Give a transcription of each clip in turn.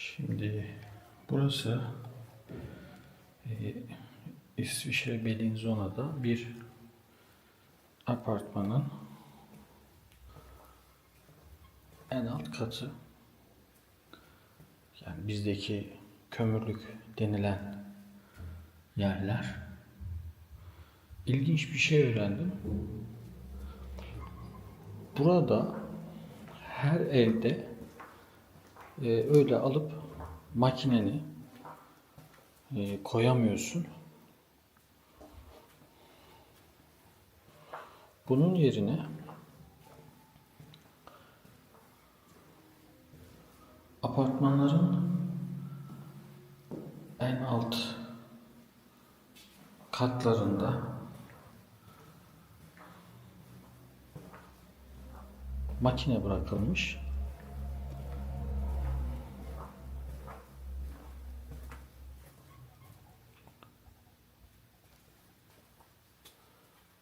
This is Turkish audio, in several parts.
Şimdi burası e, İsviçre Bellinzona'da bir apartmanın en alt katı. Yani bizdeki kömürlük denilen yerler. İlginç bir şey öğrendim. Burada her evde e, öyle alıp makineni e, koyamıyorsun. Bunun yerine apartmanların en alt katlarında makine bırakılmış.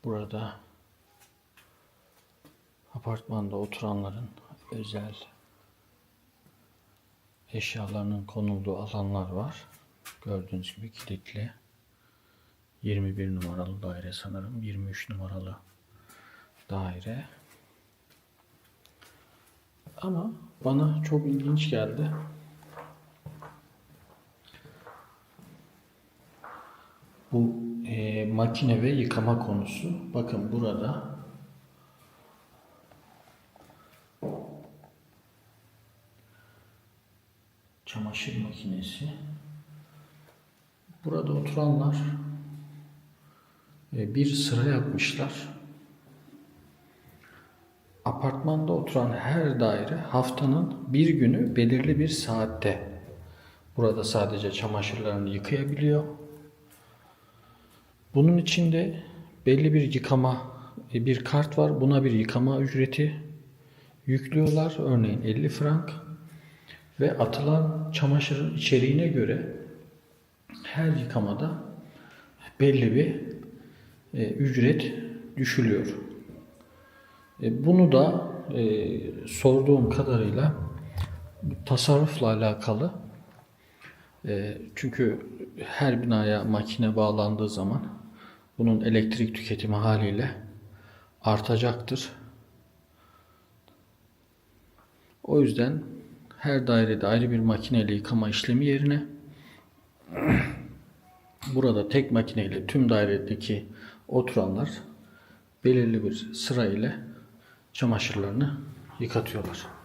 Burada apartmanda oturanların özel eşyalarının konulduğu alanlar var. Gördüğünüz gibi kilitli. 21 numaralı daire sanırım. 23 numaralı daire. Ama bana çok ilginç geldi. Bu e, makine ve yıkama konusu. Bakın burada çamaşır makinesi. Burada oturanlar e, bir sıra yapmışlar. Apartmanda oturan her daire haftanın bir günü belirli bir saatte burada sadece çamaşırlarını yıkayabiliyor. Bunun içinde belli bir yıkama e, bir kart var. Buna bir yıkama ücreti yüklüyorlar. Örneğin 50 frank ve atılan çamaşırın içeriğine göre her yıkamada belli bir e, ücret düşülüyor. E, bunu da sorduğum kadarıyla tasarrufla alakalı. Çünkü her binaya makine bağlandığı zaman bunun elektrik tüketimi haliyle artacaktır. O yüzden her dairede ayrı bir makineyle yıkama işlemi yerine burada tek makineyle tüm dairedeki oturanlar belirli bir sıra ile çamaşırlarını yıkatıyorlar.